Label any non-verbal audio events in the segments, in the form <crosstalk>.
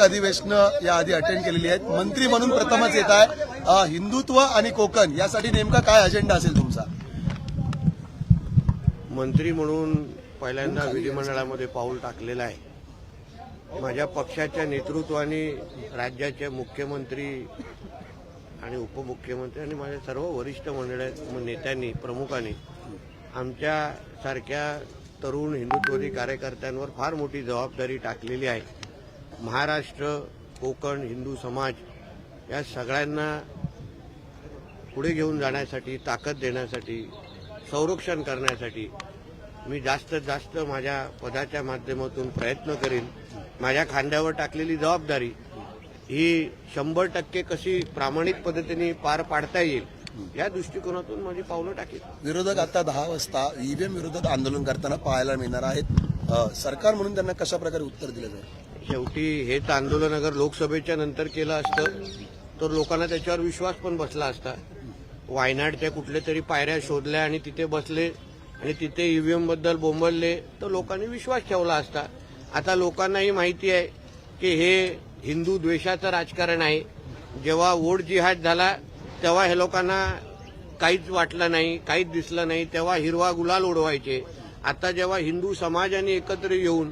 अधिवेशन या आधी अटेंड केलेली आहेत. मंत्री म्हणून प्रथमच येत आहे. हिंदुत्व आणि कोकण यासाठी नेमका काय अजेंडा असेल तुमचा? मंत्री म्हणून पहिल्यांदा विधिमंडळामध्ये पाऊल टाकलेलं आहे. माझ्या पक्षाच्या नेतृत्वाने राज्याचे मुख्यमंत्री आणि उपमुख्यमंत्री आणि माझ्या सर्व वरिष्ठ मंडळ नेत्यांनी प्रमुखांनी आमच्यासारख्या तरुण हिंदुत्ववादी कार्यकर्त्यांवर फार मोठी जबाबदारी टाकलेली आहे. महाराष्ट्र कोकण हिंदू समाज या सगळ्यांना पुढे घेऊन जाण्यासाठी ताकद देण्यासाठी संरक्षण करण्यासाठी मी जास्तीत जास्त माझ्या पदाच्या माध्यमातून प्रयत्न करीन. माझ्या खांद्यावर टाकलेली जबाबदारी ही शंभर टक्के कशी प्रामाणिक पद्धतीने पार पाडता येईल या दृष्टिकोनातून माझी पावलं टाकेल विरोधक आता दहा वाजता ईव्हीएम विरोधात आंदोलन करताना पाहायला मिळणार आहेत. सरकार म्हणून त्यांना कशा प्रकारे उत्तर दिलं जाईल? शेवटी हेच आंदोलन अगर लोकसभेच्या नंतर केलं असतं तर लोकांना त्याच्यावर विश्वास पण बसला असता. वायनाडच्या कुठल्या तरी पायऱ्या शोधल्या आणि तिथे बसले आणि तिथे ईव्हीएमबद्दल बोंबलले तर लोकांनी विश्वास ठेवला असता. आता लोकांनाही माहिती आहे की हे हिंदू द्वेषाचं राजकारण आहे. जेव्हा वोट जिहाद झाला तेव्हा हे लोकांना काहीच वाटलं नाही काहीच दिसलं नाही तेव्हा हिरवा गुलाल उडवायचे. आता जेव्हा हिंदू समाजाने एकत्र येऊन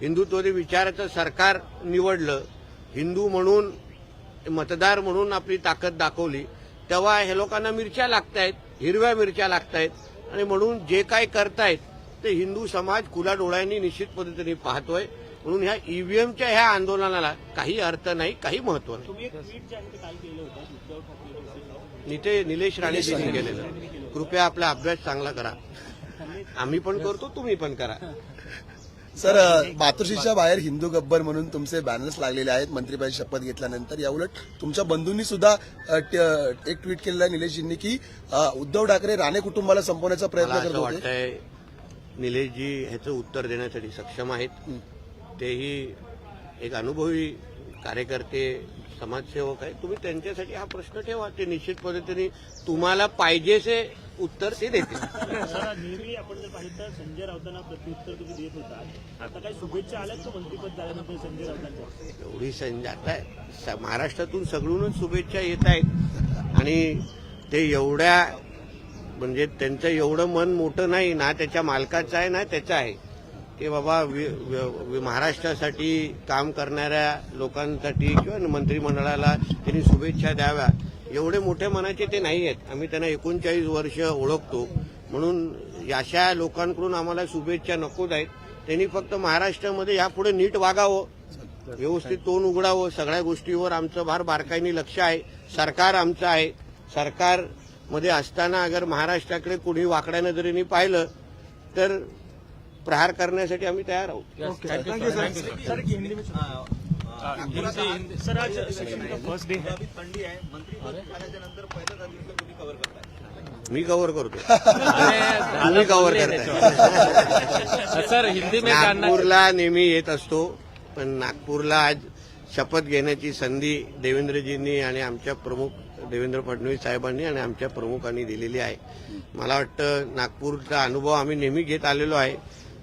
हिंदुत्वरी विचाराचं सरकार निवडलं हिंदू म्हणून मतदार म्हणून आपली ताकद दाखवली तेव्हा हे लोकांना मिरच्या लागतायत हिरव्या मिरच्या लागतायत आणि म्हणून जे काय करतायत ते हिंदू समाज खुल्या डोळ्यांनी निश्चित पद्धतीने पाहतोय. म्हणून ह्या ईव्हीएमच्या ह्या आंदोलनाला काही अर्थ नाही काही महत्त्व नाही. निते निलेश राणेजींनी केलेलं. कृपया आपला अभ्यास चांगला करा. आम्ही पण करतो तुम्ही पण करा. सर मातोश्रीच्या बाहेर हिंदू गब्बर म्हणून तुमचे बॅनर्स लागलेले आहेत. मंत्रीपदी शपथ घेतल्यानंतर याउलट तुमच्या बंधूंनी सुद्धा एक ट्विट केलेलं आहे निलेशजींनी की उद्धव ठाकरे राणे कुटुंबाला संपवण्याचा प्रयत्न करत होते. निलेशजी ह्याचं उत्तर देण्यासाठी सक्षम आहेत. तेही एक अनुभवी कार्यकर्ते समाजसेवक आहेत तुम्ही त्यांच्यासाठी हा प्रश्न ठेवा. ते निश्चित पद्धतीने तुम्हाला पाहिजेसे उत्तर ते देतील. दादा, नेहमी आपण जर पाहिलं तर संजय राऊतांना प्रत्युत्तर तुम्ही देत होता आता काही शुभेच्छा आल्यात का मंत्रीपद झाल्यानंतर संजय राऊतांच्या? एवढी संधी आता महाराष्ट्रातून सगळूनच शुभेच्छा येत आहेत. आणि ते एवढ्या म्हणजे त्यांचं एवढं मन मोठं नाही ना त्याच्या मालकाचं आहे ना त्याचं आहे. की बाबा वि- महाराष्ट्रासाठी काम करणाऱ्या लोकांसाठी किंवा मंत्रिमंडळाला त्यांनी शुभेच्छा द्याव्या. एवढे मोठ्या मनाचे ते नाही आहेत. आम्ही त्यांना एकोणचाळीस वर्ष ओळखतो. म्हणून अशा लोकांकडून आम्हाला शुभेच्छा नकोच आहेत. त्यांनी फक्त महाराष्ट्रामध्ये यापुढे नीट वागावं. व्यवस्थित तोंड उघडावं. सगळ्या गोष्टीवर आमचं फार बारकाईने लक्ष आहे. सरकार आमचं आहे. सरकारमध्ये असताना अगर महाराष्ट्राकडे कोणी वाकड्या नजरेने पाहिलं तर प्रहार करण्यासाठी आम्ही तयार आहोत. सर आज सेशन का फर्स्ट डे है मी कव्हर करतो <laughs> तुम्ही कव्हर करताय. सर हिंदी नागपूरला नेहमी येत असतो पण नागपूरला आज शपथ घेण्याची संधी देवेंद्रजींनी आणि आमच्या प्रमुख देवेंद्र फडणवीस साहेबांनी आणि आमच्या प्रमुखांनी दिलेली आहे. मला वाटतं नागपूरचा अनुभव आम्ही नेहमी घेत आलेलो आहे.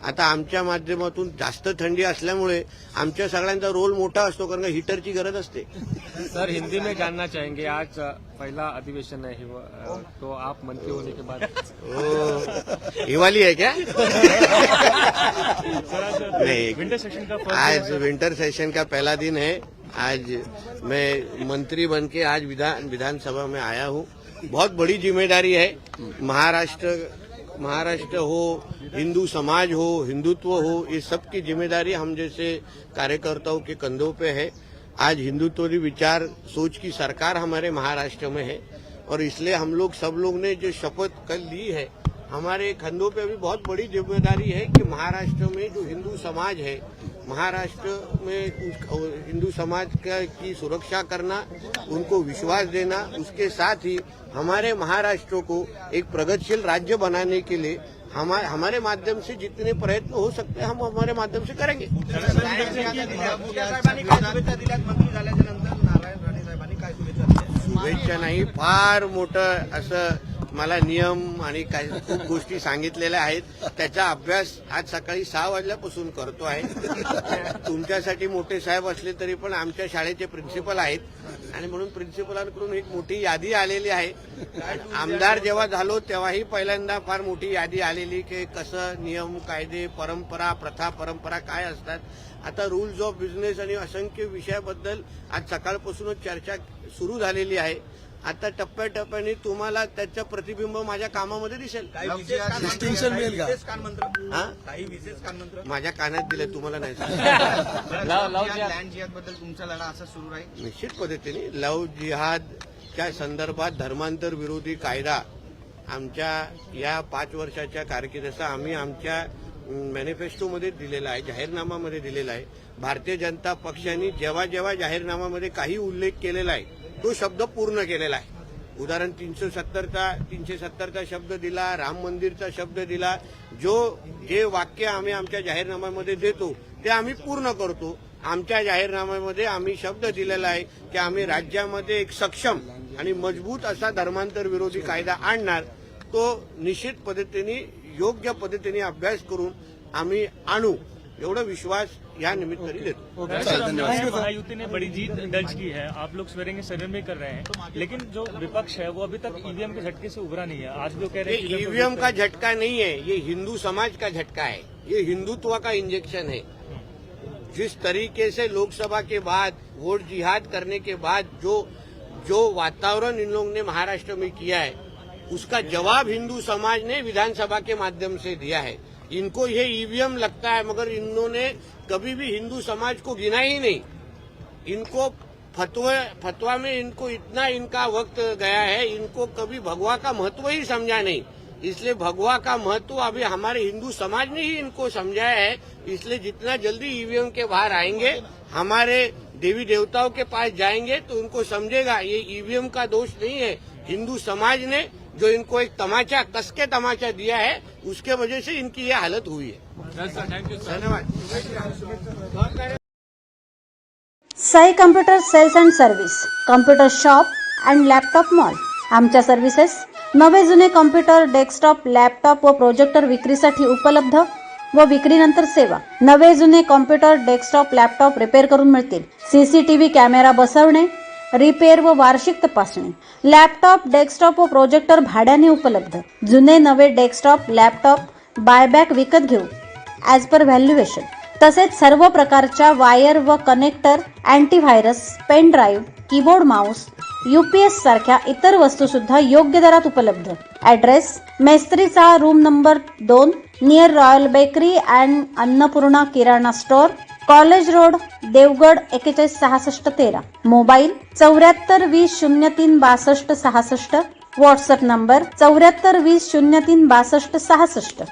आता आमच्या माध्यमातून जास्त थंडी असल्यामुळे आमच्या सगळ्यांचा रोल मोठा असतो कारण का हिटरची गरज असते. सर हिंदी में जानना चाहेंगे आज पहला अधिवेशन है हिव- अ, तो आप मंत्री होने के बाद ओ, ही वाली है क्या? नहीं विंटर सेशन का फर्स्ट आज विंटर सेशन का पहला दिन है। आज मैं मंत्री बन के आज विधान विधानसभा में आया हूँ। बहुत बड़ी जिम्मेदारी है। महाराष्ट्र महाराष्ट्र हो, हिंदू समाज हो, हिंदुत्व हो, ये सब की ज़िम्मेदारी हम जैसे कार्यकर्ताओं के कंधों पे है। आज हिंदुत्वरी विचार सोच की सरकार हमारे महाराष्ट्र में है और इसलिए हम लोग सब लोग ने जो शपथ कल ली है, हमारे कंधों पे अभी बहुत बड़ी ज़िम्मेदारी है कि महाराष्ट्र में जो हिंदू समाज है महाराष्ट्र में हिंदू समाज का की सुरक्षा करना, उनको विश्वास देना, उसके साथ ही हमारे महाराष्ट्र को एक प्रगतिशील राज्य बनाने के लिए हमा- हमारे माध्यम से जितने प्रयत्न हो सकते हैं, हम हमारे माध्यम से करेंगे। शुभेच्छा नाही, फार असं मला नियम आणि काही खूप गोष्टी सांगितलेल्या आहेत. त्याचा अभ्यास आज सकाळी सहा वाजल्यापासून करतो आहे. तुमच्यासाठी मोठे साहेब असले तरी पण आमच्या शाळेचे प्रिन्सिपल आहेत. आणि म्हणून प्रिन्सिपलांकडून एक मोठी यादी आलेली आहे. आमदार जेव्हा झालो तेव्हाही पहिल्यांदा फार मोठी यादी आलेली की कसं नियम कायदे परंपरा प्रथा परंपरा काय असतात. आता रूल्स ऑफ बिझनेस आणि असंख्य विषयाबद्दल आज सकाळपासूनच चर्चा सुरू झालेली आहे. आता टप्प्याटप्प्याने तुम्हाला त्याचं प्रतिबिंब माझ्या कामामध्ये दिसेल. डिस्टिंक्शन मिळेल का? हा? माझ्या कानात दिले तुम्हाला नाही. सांगितलं. लव लव लँड जिहाद. बद्दल तुमचा लढा असा सुरू राहील. निश्चित पद्धतीने लव जिहादच्या संदर्भात धर्मांतर विरोधी कायदा आमच्या या पाच वर्षाच्या कारकिर्दीचा आम्ही आमच्या मॅनिफेस्टोमध्ये दिलेला आहे जाहीरनामामध्ये दिलेला आहे. भारतीय जनता पक्षाने जेव्हा जेव्हा जाहीरनामामध्ये काही उल्लेख केलेला आहे तो शब्द पूर्ण केलेला आहे. उदाहरण तीनशे सत्तरचा तीनशे सत्तरचा शब्द दिला राम मंदिरचा शब्द दिला जो जे वाक्य आम्ही आमच्या जाहीरनाम्यामध्ये देतो ते आम्ही पूर्ण करतो. आमच्या जाहीरनाम्यामध्ये आम्ही शब्द दिलेला आहे की आम्ही राज्यामध्ये एक सक्षम आणि मजबूत असा धर्मांतर विरोधी कायदा आणणार तो निश्चित पद्धतीने योग्य पद्धतीने अभ्यास करून आम्ही आणू. एवढा विश्वास या निमित्ताने देतो सर महायुति ने बड़ी जीत दर्ज की है। आप लोग स्वेरिंग सदन में कर रहे हैं। लेकिन जो विपक्ष है वो अभी तक ईवीएम के झटके से उभरा नहीं है। आज जो कह रहे हैं ईवीएम का झटका नहीं है ये हिंदू समाज का झटका है। ये हिंदुत्व का इंजेक्शन है। जिस तरीके से लोकसभा के बाद वोट जिहाद करने के बाद जो जो वातावरण इन लोगों ने महाराष्ट्र में किया है उसका जवाब हिंदू समाज ने विधानसभा के माध्यम से दिया है। इनको ये ईवीएम लगता है, मगर इन्होंने कभी भी हिंदू समाज को गिना ही नहीं। इनको फतवा फतवा में इनको इतना इनका वक्त गया है, इनको कभी भगवा का महत्व ही समझा नहीं। इसलिए भगवा का महत्व अभी हमारे हिंदू समाज ने ही इनको समझाया है। इसलिए जितना जल्दी ईवीएम के बाहर आएँगे, हमारे देवी देवताओं के पास जाएँगे तो उनको समझेगा, ये ईवीएम का दोष नहीं है। हिंदू समाज ने जो इनको एक तमाचा कस के तमाचा दिया है उसके वजह से इनकी ये हालत हुई है। थैंक यू धन्यवाद। Sai computer sales and service computer shop and laptop mall आमच्या सर्व्हिसेस नवे जुने कम्प्युटर डेस्कटॉप लॅपटॉप व प्रोजेक्टर विक्रीसाठी उपलब्ध व विक्रीनंतर सेवा. नवे जुने कॉम्प्युटर डेस्कटॉप लॅपटॉप रिपेअर करून मिळतील. सीसीटीव्ही कॅमेरा बसवणे रिपेअर व वार्षिक तपासणी. लॅपटॉप डेस्कटॉप व प्रोजेक्टर भाड्याने उपलब्ध. जुने नवे डेस्कटॉप लॅपटॉप बायबॅक विकत घेऊ. ॲज पर व्हॅल्युएशन तसेच सर्व प्रकारच्या वायर व connector antivirus pen drive keyboard mouse S सारख्या इतर वस्तू सुद्धा योग्य दरात उपलब्ध. ऍड्रेस मेस्त्रीचा रूम नंबर दोन near royal bakery and Annapurna Kirana store college road Devgad एकेचाळीस सहासष्ट तेरा. मोबाईल चौऱ्याहत्तर वीस शून्य तीन बासष्ट सहासष्ट. व्हॉट्सअप नंबर चौऱ्याहत्तर वीस शून्य तीन बासष्ट सहासष्ट.